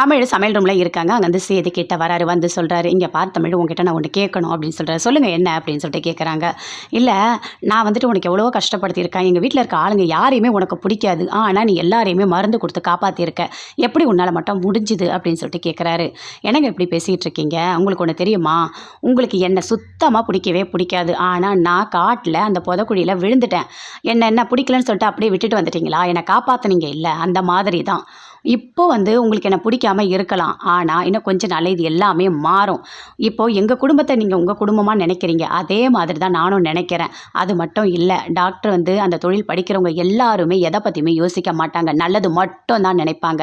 தமிழ் சமையல் ரூமில் இருக்காங்க. அங்கே வந்து சேது கிட்ட வராரு வந்து சொல்கிறாரு இங்கே பார் தமிழ் உங்ககிட்ட நான் ஒன்று கேட்கணும் அப்படின்னு சொல்கிறாரு சொல்லுங்கள் என்ன? அப்படின்னு சொல்லிட்டு கேட்குறாங்க இல்லை நான் வந்துட்டு உனக்கு எவ்வளவோ கஷ்டப்படுத்தியிருக்கேன். எங்கள் வீட்டில் இருக்க ஆளுங்க யாரையுமே உனக்கு பிடிக்காது. ஆனால் நீ எல்லாரையுமே மருந்து கொடுத்து காப்பாற்றிருக்க எப்படி உன்னால் மட்டும் முடிஞ்சுது? அப்படின்னு சொல்லிட்டு கேட்குறாரு எனக்கு இப்படி பேசிகிட்டு இருக்கீங்க உங்களுக்கு ஒன்று தெரியுமா? உங்களுக்கு என்னை சுத்தமாக பிடிக்கவே பிடிக்காது. ஆனால் நான் காட்டில் அந்த புதக்குழியில் விழுந்துட்டேன். என்ன என்ன பிடிக்கலன்னு சொல்லிட்டு அப்படியே விட்டுட்டு வந்துட்டீங்களா? என்னை காப்பாற்றுனீங்க இல்லை? அந்த மாதிரி தான். இப்போ வந்து உங்களுக்கு என்னை பிடிக்காம இருக்கலாம். ஆனால் இன்னும் கொஞ்சம் நாள் இது எல்லாமே மாறும். இப்போது எங்கள் குடும்பத்தை நீங்கள் உங்கள் குடும்பமாக நினைக்கிறீங்க? அதே மாதிரி தான் நானும் நினைக்கிறேன். அது மட்டும் இல்லை டாக்டர் வந்து அந்த தொழில் படிக்கிறவங்க எல்லாருமே எதை பற்றியுமே யோசிக்க மாட்டாங்க. நல்லது மட்டும் தான் நினைப்பாங்க.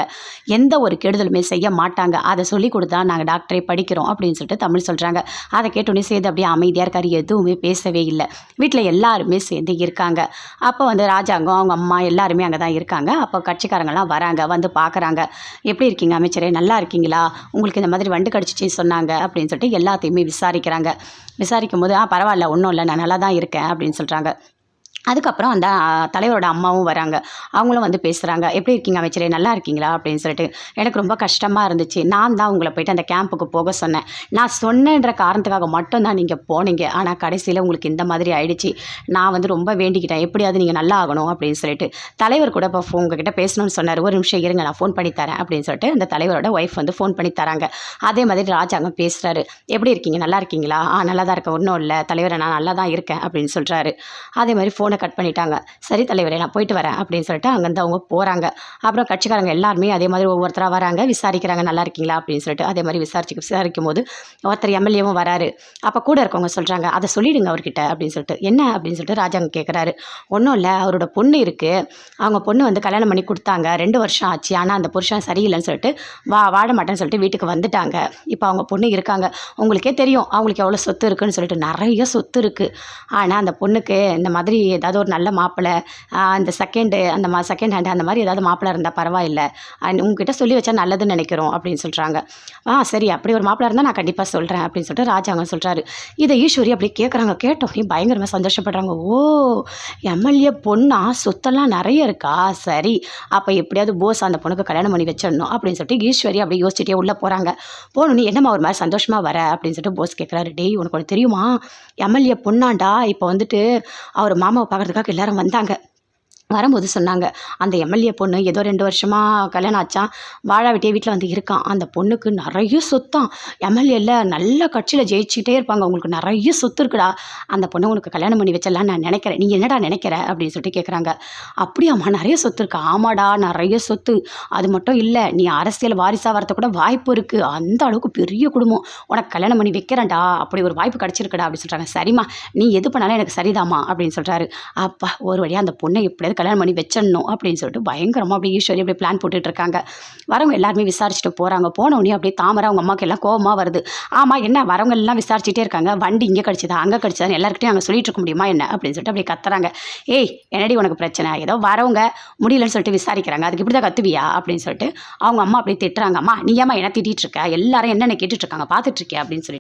எந்த ஒரு கெடுதலுமே செய்ய மாட்டாங்க. அதை சொல்லி கொடுத்தா நாங்கள் டாக்டரே படிக்கிறோம் அப்படின்னு சொல்லிட்டு தமிழ் சொல்கிறாங்க அதை கேட்டோன்னே சேர்ந்து அப்படியே அமைதியாக இருக்காரு. எதுவுமே பேசவே இல்லை. வீட்டில் எல்லாருமே சேர்ந்து இருக்காங்க. அப்போ வந்து ராஜாங்கம் அவங்க அம்மா எல்லாருமே அங்கே தான் இருக்காங்க. அப்போ கட்சிக்காரங்கெல்லாம் வராங்க. வந்து பா பார்க்குறாங்க. எப்படி இருக்கீங்க அமைச்சரே? நல்லா இருக்கீங்களா? உங்களுக்கு இந்த மாதிரி வண்டு கடிச்சிச்சு சொன்னாங்க. அப்படின்னு சொல்லிட்டு எல்லாத்தையுமே விசாரிக்கிறாங்க. விசாரிக்கும் போது ஆ பரவாயில்ல ஒன்றும் இல்லை நான் நல்லா தான் இருக்கேன். அப்படின்னு சொல்கிறாங்க அதுக்கப்புறம் அந்த தலைவரோட அம்மாவும் வராங்க. அவங்களும் வந்து பேசுகிறாங்க எப்படி இருக்கீங்க அமைச்சரே? நல்லா இருக்கீங்களா? அப்படின்னு சொல்லிட்டு எனக்கு ரொம்ப கஷ்டமாக இருந்துச்சு. நான் தான் உங்களை போயிட்டு அந்த கேம்புக்கு போக சொன்னேன். நான் சொன்னேன்ற காரணத்துக்காக மட்டும்தான் நீங்கள் போனீங்க. ஆனால் கடைசியில் உங்களுக்கு இந்த மாதிரி ஆயிடுச்சு. நான் வந்து ரொம்ப வேண்டிக்கிட்டேன். எப்படியாவது நீங்கள் நல்லா ஆகணும். அப்படின்னு சொல்லிட்டு தலைவர் கூட இப்போ உங்ககிட்ட பேசணும்னு சொன்னார். ஒரு நிமிஷம் இருங்க. நான் ஃபோன் பண்ணி தரேன். அப்படின்னு சொல்லிட்டு அந்த தலைவரோட ஒய்ஃப் வந்து ஃபோன் பண்ணி தராங்க. அதே மாதிரி ராஜாங்கம் பேசுகிறாரு எப்படி இருக்கீங்க? நல்லா இருக்கீங்களா? ஆ நல்லா தான் இருக்கேன். ஒன்றும் இல்லை. தலைவரை நான் நல்லா தான் இருக்கேன். அப்படின்னு சொல்கிறாரு அதே மாதிரி ஃபோனை கட் பண்ணிட்டாங்க. சரி தலைவரே நான் போயிட்டு வரேன் அப்படின்னு சொல்லிட்டு அங்கேருந்து அவங்க போகிறாங்க அப்புறம் கட்சிக்காரங்க எல்லாருமே அதே மாதிரி ஒவ்வொருத்தராக வராங்க. விசாரிக்கிறாங்க நல்லா இருக்கீங்களா? அப்படின்னு சொல்லிட்டு அதே மாதிரி விசாரிச்சு விசாரிக்கும் போது ஒருத்தர் எம்எல்ஏவும் வராரு. அப்போ கூட இருக்கவங்க சொல்கிறாங்க அதை சொல்லிடுங்க அவர்கிட்ட அப்படின்னு சொல்லிட்டு. என்ன? அப்படின்னு சொல்லிட்டு ராஜாங்க கேட்குறாரு ஒன்றும் இல்லை அவரோட பொண்ணு இருக்குது அவங்க பொண்ணு வந்து கல்யாணம் பண்ணி கொடுத்தாங்க. ரெண்டு வருஷம் ஆச்சு. ஆனால் அந்த புருஷன் சரியில்லைன்னு சொல்லிட்டு வா வாழ மாட்டேன்னு சொல்லிட்டு வீட்டுக்கு வந்துட்டாங்க. இப்போ அவங்க பொண்ணு இருக்காங்க. உங்களுக்கே தெரியும் அவங்களுக்கு எவ்வளோ சொத்து இருக்குன்னு சொல்லிட்டு நிறைய சொத்து இருக்குது ஆனால் அந்த பொண்ணுக்கு இந்த மாதிரி ஏதாவது ஒரு நல்ல மாப்பிள்ளை அந்த செகண்டு அந்த மா செகண்ட் ஹேண்டு அந்த மாதிரி ஏதாவது மாப்பிள்ளை இருந்தால் பரவாயில்ல. உங்ககிட்ட சொல்லி வச்சா நல்லதுன்னு நினைக்கிறோம் அப்படின்னு சொல்கிறாங்க ஆ சரி அப்படி ஒரு மாப்பிள்ளை இருந்தால் நான் கண்டிப்பாக சொல்கிறேன் அப்படின்னு சொல்லிட்டு ராஜாங்க சொல்கிறாரு இதை ஈஸ்வரி அப்படி கேட்குறாங்க கேட்டோன்னே பயங்கரமாக சந்தோஷப்படுறாங்க. ஓ எம்எல்ஏ பொண்ணா? சொத்தெல்லாம் நிறைய இருக்கா? சரி அப்போ எப்படியாவது போஸ் அந்த பொண்ணுக்கு கல்யாணம் பண்ணி வச்சிடணும். அப்படின்னு சொல்லிட்டு ஈஸ்வரி அப்படி யோசிச்சுட்டே உள்ளே போகிறாங்க போனோன்னே என்னம்மா ஒரு மாதிரி சந்தோஷமாக வர? அப்படின்னு சொல்லிட்டு போஸ் கேட்குறாரு டேய் உனக்கு ஒன்று தெரியுமா? எம்எல்ஏ பொண்ணாண்டா? இப்போ வந்துட்டு அவர் மாமா பார்க்கறதுக்காக எல்லாரும் வந்தாங்க. வரும்போது சொன்னாங்க அந்த எம்எல்ஏ பொண்ணு ஏதோ ரெண்டு வருஷமாக கல்யாணம் ஆச்சான் வாழா வீட்டில் வந்து இருக்கான் அந்த பொண்ணுக்கு நிறைய சொத்தான் எம்எல்ஏல நல்ல கட்சியில் ஜெயிச்சுட்டே இருப்பாங்க. உங்களுக்கு நிறைய சொத்து இருக்குடா. அந்த பொண்ணை உனக்கு கல்யாணம் பண்ணி வச்சிடலாம் நான் நினைக்கிறேன். நீ என்னடா நினைக்கிற? அப்படின்னு சொல்லிட்டு கேட்குறாங்க அப்படியாம்மா நிறைய சொத்து இருக்கு. ஆமாடா நிறைய சொத்து. அது மட்டும் இல்லை நீ அரசியல் வாரிசாக வரத்து கூட வாய்ப்பு இருக்குது அந்த அளவுக்கு பெரிய குடும்பம். உனக்கு கல்யாணம் பண்ணி வைக்கிறேன்டா. அப்படி ஒரு வாய்ப்பு கிடச்சிருக்குடா. அப்படின்னு சொல்கிறாங்க சரிம்மா நீ எது பண்ணாலும் எனக்கு சரிதாம்மா. அப்படின்னு சொல்கிறாரு அப்பா ஒரு வழியாக அந்த பொண்ணை எப்படியாவது கல்யாணம் பண்ணி வச்சிடணும் அப்படின்னு சொல்லிட்டு பயங்கரமாக அப்படி ஈஸ்வரி அப்படி பிளான் போட்டுட்டு இருக்காங்க வரவங்க எல்லாருமே விசாரிச்சுட்டு போகிறாங்க போன உடனே அப்படியே தாமரை அவங்க அம்மாவுக்கு எல்லாம் கோபமாக வருது. ஆமாம் என்ன வரவங்க எல்லாம் விசாரிச்சுட்டே இருக்காங்க. வண்டி இங்கே கிடச்சிதா அங்கே கடிச்சதா எல்லாருக்கிட்டையும் அங்கே சொல்லிட்டு இருக்க முடியுமா என்ன அப்படின்னு சொல்லிட்டு அப்படியே கத்துறாங்க. ஏய் என்னடி உனக்கு பிரச்சனை? ஏதோ வரவங்க முடியலன்னு சொல்லிட்டு விசாரிக்கிறாங்க. அதுக்கு இப்படி தான் கத்துவியா அப்படின்னு சொல்லிட்டு அவங்க அம்மா அப்படியே திட்டுறாங்க. அம்மா நீ ஏம்மா என்ன திட்டிட்டு இருக்க? எல்லாரும் என்னென்ன கேட்டுட்ருக்காங்க பார்த்துட்டு அப்படின்னு சொல்லி